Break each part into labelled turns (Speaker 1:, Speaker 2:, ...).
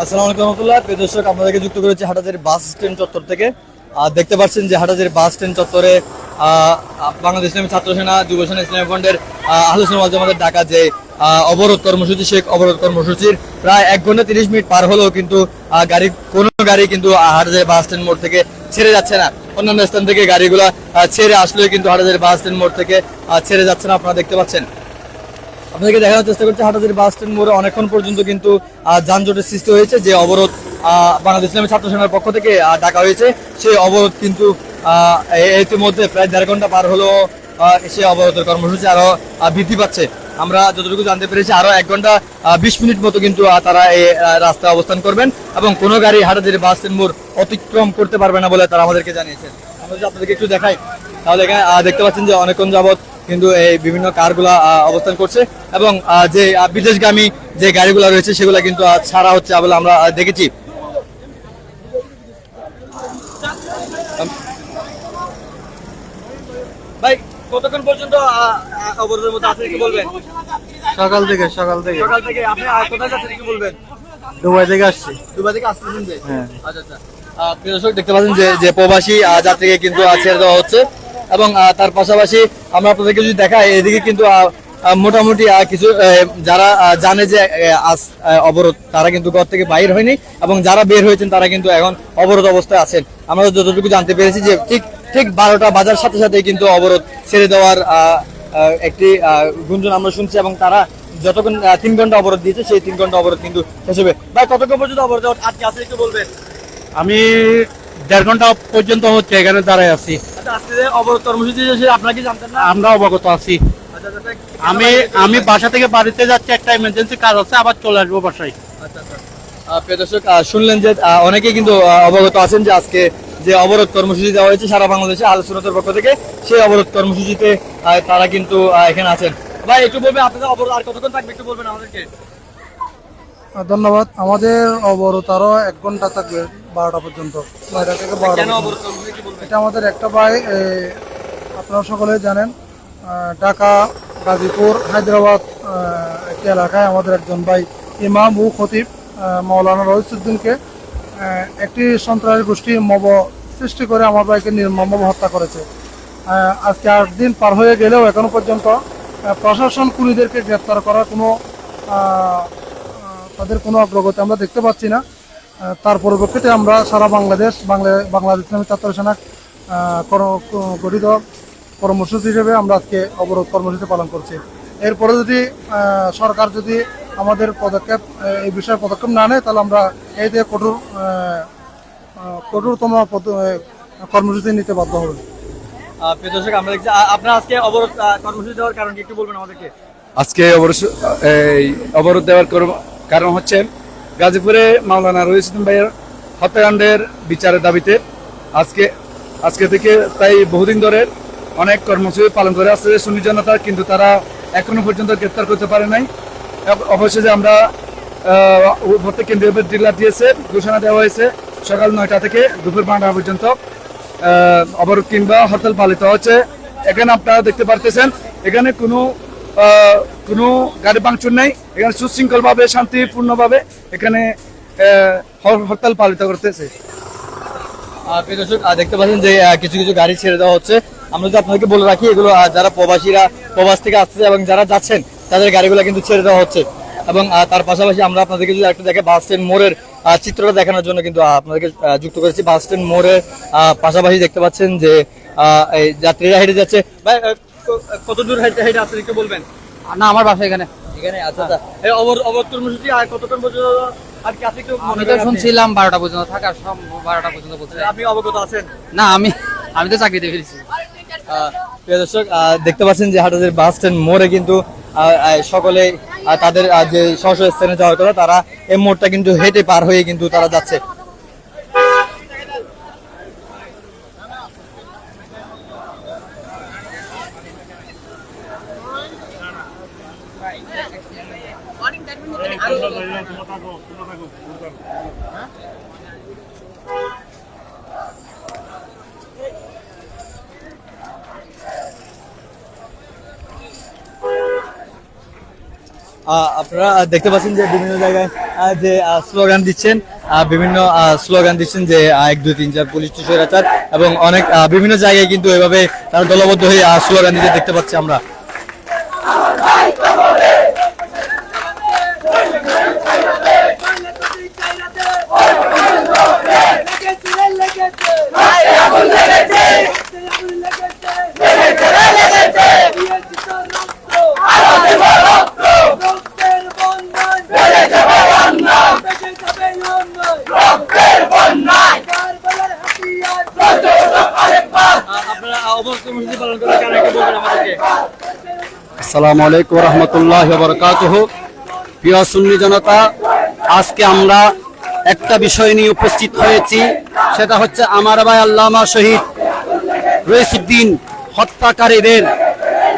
Speaker 1: আসসালামু আলাইকুম রহমতুল্লাহ। প্রিয় দর্শক, আপনাদেরকে যুক্ত করেছি হাটাজারি বাস স্ট্যান্ড চত্বর থেকে। আর দেখতে পাচ্ছেন যে হাটাজারি বাস স্ট্যান্ড চত্বরে বাংলাদেশ ইসলামী ছাত্র সেনা, যুব সেনা, ইসলামী ফ্রন্টের আলোচনা মাঝে আমাদের ডাকা যে অবরোধ কর্মসূচি, শেখ অবরোধ কর্মসূচির প্রায় এক ঘণ্টা তিরিশ মিনিট পার হলেও কিন্তু গাড়ি, কোনো গাড়ি কিন্তু হাটাজারি বাস স্ট্যান্ড মোড় থেকে ছেড়ে যাচ্ছে না। অন্যান্য স্থান থেকে গাড়িগুলো ছেড়ে আসলেও কিন্তু হাটাজারি বাস স্ট্যান্ড মোড় থেকে ছেড়ে যাচ্ছে না। আপনারা দেখতে পাচ্ছেন আপনাদেরকে দেখানোর চেষ্টা করছি হাটাজারি বাস স্ট্যান্ড মোড়ে অনেকক্ষণ পর্যন্ত কিন্তু যানজটের সৃষ্টি হয়েছে। যে অবরোধ বাংলাদেশ ইসলামী ছাত্র সেনার পক্ষ থেকে ডাকা হয়েছে, সেই অবরোধ কিন্তু ইতিমধ্যে প্রায় দেড় ঘণ্টা পার হলো সেই অবরোধের কর্মসূচি আরও বৃদ্ধি পাচ্ছে। আমরা যতটুকু জানতে পেরেছি আরও এক ঘণ্টা বিশ মিনিট মতো কিন্তু তারা এই রাস্তায় অবস্থান করবেন এবং কোনো গাড়ি হাটাজারি বাস স্ট্যান্ড মোড় অতিক্রম করতে পারবে না বলে তারা আমাদেরকে জানিয়েছেন। আমরা যদি আপনাদেরকে একটু দেখাই, তাহলে এখানে দেখতে পাচ্ছেন যে অনেকক্ষণ যাবত কিন্তু এই বিভিন্ন কারগুলা অবস্থান করছে এবং যে বিদেশগামী যে গাড়িগুলো রয়েছে সেগুলো কিন্তু ছাড়া হচ্ছে বলে আমরা দেখেছি। ভাই কতক্ষণ পর্যন্ত অবরোধের মধ্যে আছে একটু বলবেন?
Speaker 2: সকাল থেকে সকাল থেকে।
Speaker 1: সকাল থেকে আপনি কোথায় যাচ্ছেন একটু বলবেন?
Speaker 2: দুবাই থেকে আসছি।
Speaker 1: দুবাই থেকে আসতেছেন যে?
Speaker 2: হ্যাঁ।
Speaker 1: আচ্ছা আচ্ছা। প্রিয় দর্শক দেখতে পাচ্ছেন যে যে প্রবাসী যাত্রীকে কিন্তু ছেড়ে দেওয়া হচ্ছে। এবং তার পাশাপাশি আমরা আপনাদেরকে যদি দেখাই, এদিকে কিন্তু মোটামুটি কিছু যারা জানে যে অবরোধ, তারা কিন্তু ঘর থেকে বাইর হয়নি এবং যারা বের হয়েছেন, তারা কিন্তু এখন অবরোধ অবস্থায় আছেন। আমরা যতটুকু জানতে পেরেছি যে ঠিক ঠিক বারোটা বাজার সাথে সাথে কিন্তু অবরোধ ছেড়ে দেওয়ার একটি গুঞ্জন আমরা শুনছি এবং তারা যতক্ষণ তিন ঘণ্টা অবরোধ দিয়েছে, সেই তিন ঘণ্টা অবরোধ কিন্তু শেষ হবে। ভাই, কতক্ষণ পর্যন্ত অবরোধ আজকে আছে একটু বলবেন।
Speaker 2: আমি দেড় ঘণ্টা পর্যন্ত হচ্ছে এখানে দাঁড়ায় আছি।
Speaker 1: আচ্ছা
Speaker 2: আমরা অবগত আছি।
Speaker 1: আচ্ছা, আচ্ছা,
Speaker 2: আমি আমি বাসা থেকে বাড়িতে যাচ্ছি একটা ইমার্জেন্সি কাজ আছে আবার চলে আসব বাসায়।
Speaker 1: দর্শক শুনলেন যে অনেকে কিন্তু অবগত আছেন যে আজকে যে অবরোধ কর্মসূচি দেওয়া হয়েছে সারা বাংলাদেশে আলোচনার পক্ষ থেকে সেই অবরোধ কর্মসূচিতে তারা কিন্তু এখানে আছেন। ভাই একটু বলবেন আপনাদের অবরোধ আর কতক্ষণ থাকবে একটু বলবেন আমাদেরকে।
Speaker 3: ধন্যবাদ। আমাদের অবরোধ আরও এক ঘণ্টা থাকবে বারোটা পর্যন্ত। নয়টা থেকে বারোটা এটা আমাদের একটা ভাই আপনারা সকলে জানেন ঢাকা গাজীপুর হায়দ্রাবাদ একটি এলাকায় আমাদের একজন ভাই ইমাম ও খতিব মৌলানা রহিসুদ্দিনকে একটি সন্ত্রাসী গোষ্ঠী মব সৃষ্টি করে আমার ভাইকে নির্মমভাবে হত্যা করেছে। আজকে আট দিন পার হয়ে গেলেও এখনও পর্যন্ত প্রশাসন খুনিদেরকে গ্রেপ্তার করার কোনো তাদের কোনো অগ্রগতি আমরা দেখতে পাচ্ছি না। তার পরিপ্রেক্ষিতে আমরা সারা বাংলাদেশ বাংলা বাংলাদেশ ইসলামী ছাত্র সেনা গঠিত কর্মসূচি হিসেবে আমরা আজকে অবরোধ কর্মসূচি পালন করছি। এরপরে যদি সরকার যদি আমাদের পদক্ষেপ এই বিষয়ে পদক্ষেপ না নেয় তাহলে আমরা এই দিয়ে কঠোর কঠোরতম পদ- কর্মসূচি নিতে বাধ্য হবে।
Speaker 1: দর্শক আমরা দেখছি আপনারা আজকে অবরোধ কর্মসূচি দেওয়ার কারণ কি একটু বলবেন আমাদেরকে।
Speaker 4: আজকে অবশ্য- এই অবরোধ দেওয়ার কারণ হচ্ছে গাজীপুরে মাওলানা রহিসুদ্দিন ভাইয়ের হত্যাকাণ্ডের বিচারের দাবিতে আজকে আজকে থেকে তাই বহুদিন ধরে অনেক কর্মসূচি পালন করে আসছে সুন্নি জনতা, কিন্তু তারা এখনও পর্যন্ত গ্রেপ্তার করতে পারে নাই। অব- অবশেষে আমরা প্রত্যেক কেন্দ্রীয় ডিলার দিয়েছে, ঘোষণা দেওয়া হয়েছে সকাল নয়টা থেকে দুপুর বারোটা পর্যন্ত অবরোধ কিংবা হরতাল পালিত হচ্ছে। এখানে আপনারা দেখতে পারতেছেন, এখানে কোনো কোনো গাড়ি ভাঙচুর নেই। এখানে সুশৃঙ্খলভাবে, শান্তিপূর্ণভাবে এখানে হরতাল পালিত করতেছে।
Speaker 1: দেখতে পাচ্ছেন যে কিছু কিছু গাড়ি ছেড়ে দেওয়া হচ্ছে। আমরা যদি আপনাদেরকে বলে রাখি, এগুলো যারা প্রবাসীরা, প্রবাস থেকে আসছে এবং যারা যাচ্ছেন, তাদের গাড়িগুলো কিন্তু ছেড়ে দেওয়া হচ্ছে। এবং তার পাশাপাশি আমরা আপনাদেরকে যদি একটা দেখে বাস স্ট্যান্ড মোড়ের চিত্রটা দেখানোর জন্য কিন্তু আপনাদেরকে যুক্ত করেছি। বাস স্ট্যান্ড মোড়ের পাশাপাশি দেখতে পাচ্ছেন যে এই যাত্রীরা হেঁটে যাচ্ছে। কত দূর হেঁটে একটু বলবেন?
Speaker 2: না আমার বাসা এখানে।
Speaker 1: এখানে? আচ্ছা আচ্ছা। এই অবর অবর কর্মসূচি আর কতক্ষণ পর্যন্ত আর কি আছে একটু মনে
Speaker 5: তো
Speaker 1: আপনি?
Speaker 5: শুনছিলাম বারোটা পর্যন্ত থাকার সম্ভব বারোটা পর্যন্ত বলছে।
Speaker 1: আপনি অবগত আছেন?
Speaker 5: না আমি আমি তো চাকরিতে ফিরেছি।
Speaker 1: আহ, প্রিয় দর্শক দেখতে পাচ্ছেন যে হাটাদের বাস স্ট্যান্ড মোড়ে কিন্তু সকলে তাদের যে স্ব স্থানে যাওয়ার কথা তারা এই মোড়টা কিন্তু হেঁটে পার হয়ে কিন্তু তারা যাচ্ছে। আপনারা দেখতে পাচ্ছেন যে বিভিন্ন জায়গায় যে স্লোগান দিচ্ছেন বিভিন্ন স্লোগান দিচ্ছেন যে এক, দুই, তিন, চার পুলিশ স্বৈরাচার এবং অনেক বিভিন্ন জায়গায় কিন্তু এভাবে তারা দলবদ্ধ হয়ে স্লোগান দিতে দেখতে পাচ্ছি আমরা। বলবেন আমাদেরকে
Speaker 2: আসসালামু আলাইকুম রহমতুল্লাহ বরকাতহ। প্রিয় সুন্নি জনতা, আজকে আমরা একটা বিষয় নিয়ে উপস্থিত হয়েছি। সেটা হচ্ছে আমার ভাই আল্লামা শহীদ রইসুদ্দিন হত্যাকারীদের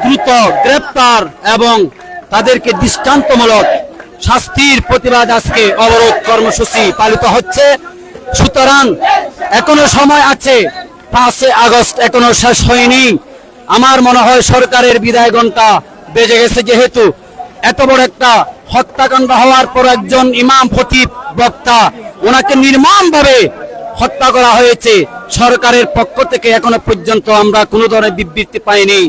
Speaker 2: দ্রুত গ্রেপ্তার এবং তাদেরকে দৃষ্টান্তমূলক শাস্তির প্রতিবাদ আজকে অবরোধ কর্মসূচি পালিত হচ্ছে। সুতরাং এখনও সময় আছে পাঁচে আগস্ট এখনও শেষ হয়নি। আমার মনে হয় সরকারের বিদায় ঘণ্টা বেজে গেছে যেহেতু এত বড় একটা হত্যাকাণ্ড হওয়ার পর একজন ইমাম ফতিব বক্তা, ওনাকে নির্মম ভাবে হত্যা করা হয়েছে। সরকারের পক্ষ থেকে এখনও পর্যন্ত আমরা কোনো ধরনের বিবৃতি পাইনি।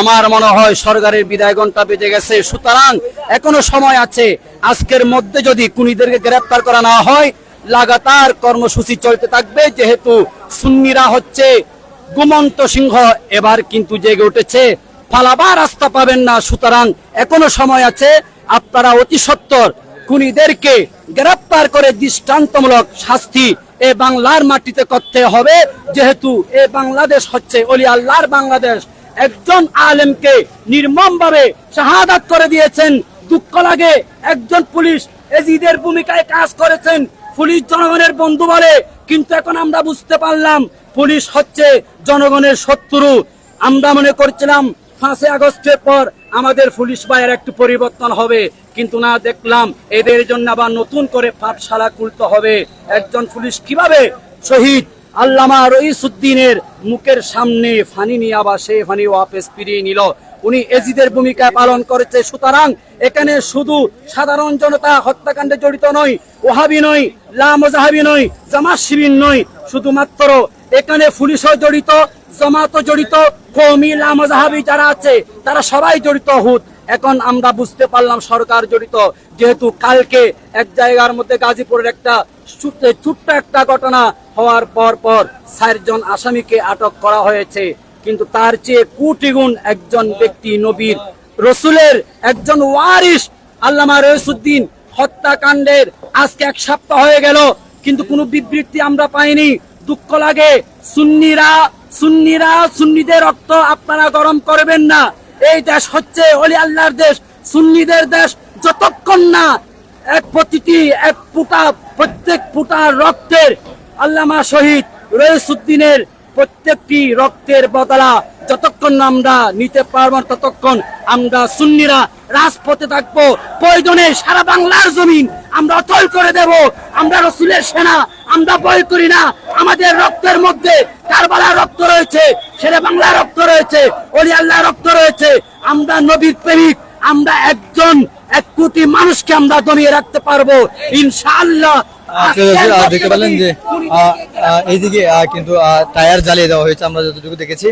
Speaker 2: আমার মনে হয় সরকারের বিদায় ঘণ্টা বেজে গেছে। সুতরাং এখনও সময় আছে। আজকের মধ্যে যদি কুনিদেরকে গ্রেপ্তার করা না হয়, লাগাতার কর্মসূচি চলতে থাকবে। যেহেতু সুন্নিরা হচ্ছে গুমন্ত সিংহ, এবার কিন্তু জেগে উঠেছে। পালাবার রাস্তা পাবেন না। সুতরাং এখনও সময় আছে। আপনারা অতি সত্তর খুনিদেরকে গ্রেপ্তার করে দৃষ্টান্তমূলক শাস্তি এ বাংলার মাটিতে করতে হবে। যেহেতু এ বাংলাদেশ হচ্ছে অলি আল্লাহর বাংলাদেশ, একজন আলেমকে নির্মমভাবে শাহাদাত করে দিয়েছেন। দুঃখ লাগে, একজন পুলিশ এজিদের ভূমিকায় কাজ করেছেন, পুলিশ জনগণের বন্ধু বলে, কিন্তু এখন আমরা বুঝতে পারলাম পুলিশ হচ্ছে জনগণের শত্রু। আমরা মনে করছিলাম পাঁচই আগস্টের পর আমাদের পুলিশ বাহিনীর একটু পরিবর্তন হবে। কিন্তু না, দেখলাম এদের জন্য আবার নতুন করে পাঠশালা খুলতে হবে। একজন পুলিশ কীভাবে শহীদ আল্লামা রইসুদ্দিনের মুখের সামনে ফানি নিয়ে আবার সে ফানি ওয়াপেস ফিরিয়ে নিল? উনি এজিদের ভূমিকা পালন করেছে। সুতরাং এখানে শুধু সাধারণ জনতা হত্যাকাণ্ডে জড়িত নয়, ওহাবি নয় লামজাহাবি নয়, জামাত শিবির নয়। শুধুমাত্র এখানে পুলিশও জড়িত জামাত জড়িত কৌমি লামজাহাবি যারা আছে, তারা সবাই জড়িত হুত এখন আমরা বুঝতে পারলাম সরকার জড়িত। যেহেতু কালকে এক জায়গার মধ্যে গাজীপুরের একটা ছোট্ট একটা ঘটনা হওয়ার পর পর চারজন আসামিকে আটক করা হয়েছে। কিন্তু তার চেয়ে কোটি গুণ একজন ব্যক্তি নবীর রসুলের একজন ওয়ারিস আল্লামা রইসুদ্দিন হত্যাকাণ্ডের আজকে এক সপ্তাহ হয়ে গেল, কিন্তু কোনো বিবৃতি আমরা পাইনি। দুঃখ লাগে। সুন্নিরা সুন্নিরা, সুন্নিদের রক্ত আপনারা গরম করবেন না। এই দেশ হচ্ছে অলি আল্লাহর দেশ। সুন্নিদের দেশ যতক্ষণ না এক প্রতিটি, এক ফুটা, প্রত্যেক ফুটা রক্তের আল্লামা শহীদ রইসুদ্দিনের প্রত্যেকটি রক্তের বদলা যতক্ষণ আমরা নিতে পারব ততক্ষণ আমরা সুন্নিরা রাজপথে থাকব। প্রয়োজনে সারা বাংলার জমিন আমরা অচল করে দেব। আমরা রসুলের সেনা, আমরা ভয় করি না। আমাদের রক্তের মধ্যে কারবালার রক্ত রয়েছে সেরা বাংলার রক্ত রয়েছে, অলি আল্লাহ রক্ত রয়েছে। আমরা নবীর প্রেমিক, আমরা একজন, এক কোটি মানুষকে আমরা দমিয়ে রাখতে পারব। ইনশাআল্লাহ
Speaker 1: দেখতে পেলেন যে এইদিকে কিন্তু আহ, টায়ার জ্বালিয়ে দেওয়া হয়েছে আমরা যতটুকু দেখেছি।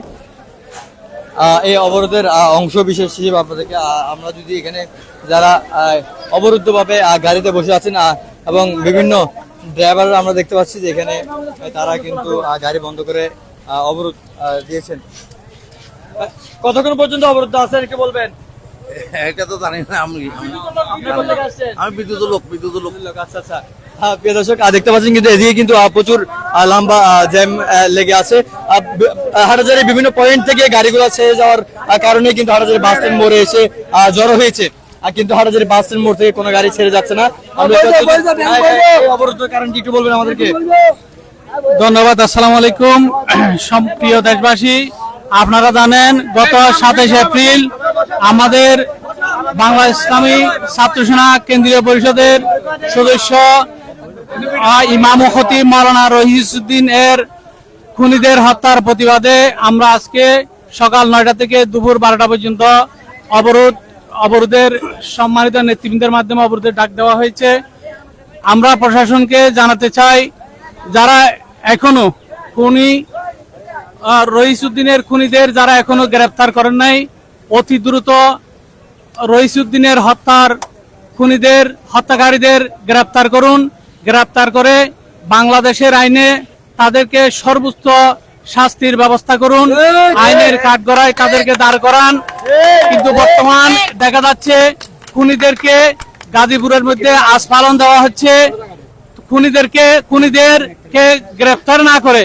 Speaker 1: আহ, এই অবরোধের অংশ বিশেষ হিসেবে আপনাদেরকে আমরা যদি এখানে যারা অবরুদ্ধভাবে আহ, গাড়িতে বসে আছেন এবং বিভিন্ন ড্রাইভার আমরা দেখতে পাচ্ছি যে এখানে তারা কিন্তু গাড়ি বন্ধ করে অবরোধ আহ, দিয়েছেন। কতক্ষণ পর্যন্ত অবরুদ্ধ আছেন কি বলবেন?
Speaker 6: এটা তো জানি না আমি আমি বিদ্যুৎ লোক। বিদ্যুৎ লোক
Speaker 1: আচ্ছা আচ্ছা। প্রিয় দর্শক দেখতে পাচ্ছেন কিন্তু এদিকে কিন্তু প্রচুর লম্বা জ্যাম লেগে আছে। হাটাজারির বিভিন্ন পয়েন্ট থেকে গাড়িগুলো ছেড়ে যাওয়ার কারণে কিন্তু হাটাজারি বাস স্ট্যান্ড মোড়ে এসে জড়ো হয়েছে। কিন্তু হাটাজারি বাস স্ট্যান্ড মোড় থেকে কোনো গাড়ি ছেড়ে যাচ্ছে না। আমরা একটু- এই অবরোধের কারণ কি একটু বলবেন আমাদেরকে।
Speaker 2: ধন্যবাদ আসসালামু আলাইকুম। প্রিয় দেশবাসী আপনারা জানেন গত সাতাইশ এপ্রিল আমাদের বাংলা ইসলামী ছাত্র সেনা কেন্দ্রীয় পরিষদের সদস্য ইমাম খতিব মাওলানা রহিসুদ্দিন এর খুনিদের হত্যার প্রতিবাদে আমরা আজকে সকাল নয়টা থেকে দুপুর বারোটা পর্যন্ত অবরোধ,
Speaker 7: অবরোধের সম্মানিত নেতৃবৃন্দের মাধ্যমে অবরোধের ডাক দেওয়া হয়েছে। আমরা প্রশাসনকে জানাতে চাই, যারা এখনও খুনি রইসুদ্দিনের খুনিদের যারা এখনও গ্রেপ্তার করেন নাই, অতি দ্রুত রইসুদ্দিনের হত্যার খুনিদের, হত্যাকারীদের গ্রেপ্তার করুন। গ্রেপ্তার করে বাংলাদেশের আইনে তাদেরকে সর্বোচ্চ শাস্তির ব্যবস্থা করুন। আইনের কাঠগড়ায় তাদেরকে দাঁড় করান। কিন্তু বর্তমান দেখা যাচ্ছে খুনিদেরকে গাজীপুরের মধ্যে আস্ফালন দেওয়া হচ্ছে। খুনিদেরকে খুনিদেরকে গ্রেফতার না করে।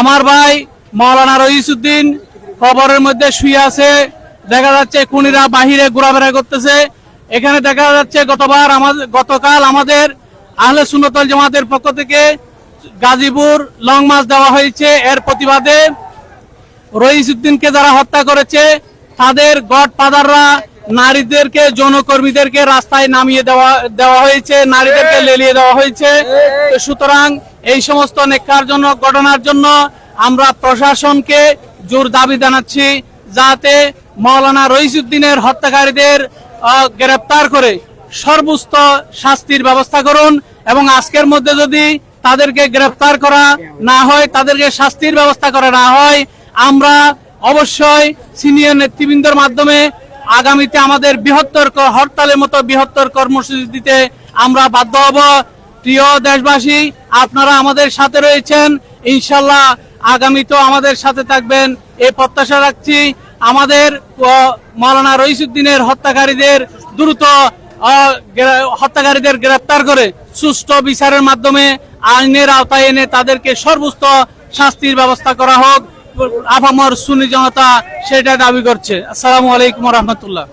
Speaker 7: আমার ভাই মৌলানা রইসুদ্দিন কবরের মধ্যে শুয়ে আছে। দেখা যাচ্ছে খুনিরা বাহিরে ঘোরাফেরা করতেছে। এখানে দেখা যাচ্ছে গতবার আমাদের গতকাল আমাদের আহলে সুন্নতল জামাতের পক্ষ থেকে গাজীপুর লং মার্চ দেওয়া হয়েছে। এর প্রতিবাদে রইসুদ্দিনকে যারা হত্যা করেছে তাদের গড ফাদাররা নারীদেরকে যৌনকর্মীদেরকে রাস্তায় নামিয়ে দেওয়া দেওয়া হয়েছে নারীদেরকে লেলিয়ে দেওয়া হয়েছে। সুতরাং এই সমস্ত নেককার জন্য ঘটনার জন্য আমরা প্রশাসনকে জোর দাবি জানাচ্ছি যাতে মৌলানা রইসুদ্দিনের হত্যাকারীদের গ্রেপ্তার করে সর্বোচ্চ শাস্তির ব্যবস্থা করুন। এবং আজকের মধ্যে যদি তাদেরকে গ্রেফতার করা না হয় তাদেরকে শাস্তির ব্যবস্থা করা না হয় আমরা অবশ্যই সিনিয়র নেতৃবৃন্দের মাধ্যমে আগামীতে আমাদের বৃহত্তর হরতালের মতো বৃহত্তর কর্মসূচি দিতে আমরা বাধ্য হব। প্রিয় দেশবাসী আপনারা আমাদের সাথে রয়েছেন। ইনশাল্লাহ আগামীতেও আমাদের সাথে থাকবেন। এই প্রত্যাশা রাখছি আমাদের আহ, মাওলানা রইসুদ্দিনের হত্যাকারীদের দ্রুত হত্যাকারীদের গ্রেপ্তার করে। সুষ্ঠু বিচারের মাধ্যমে আইনের আওতায় এনে তাদেরকে সর্বোচ্চ শাস্তির ব্যবস্থা করা হোক আপামর সুনি জনতা সেটা দাবি করছে। আসসালামু আলাইকুম রহমতুল্লাহ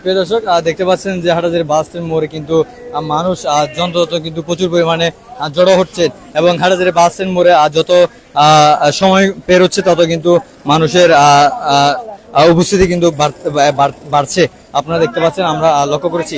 Speaker 1: প্রিয় দর্শক দেখতে পাচ্ছেন যে হাটাজের বাস মোড়ে কিন্তু মানুষ যন্ত্রত কিন্তু প্রচুর পরিমাণে জড়ো হচ্ছে এবং হাটাজের বাস স্ট্যান্ড মোড়ে যত সময় পেরোচ্ছে তত কিন্তু মানুষের উপস্থিতি কিন্তু বাড়ছে। আপনারা দেখতে পাচ্ছেন, আমরা লক্ষ্য করেছি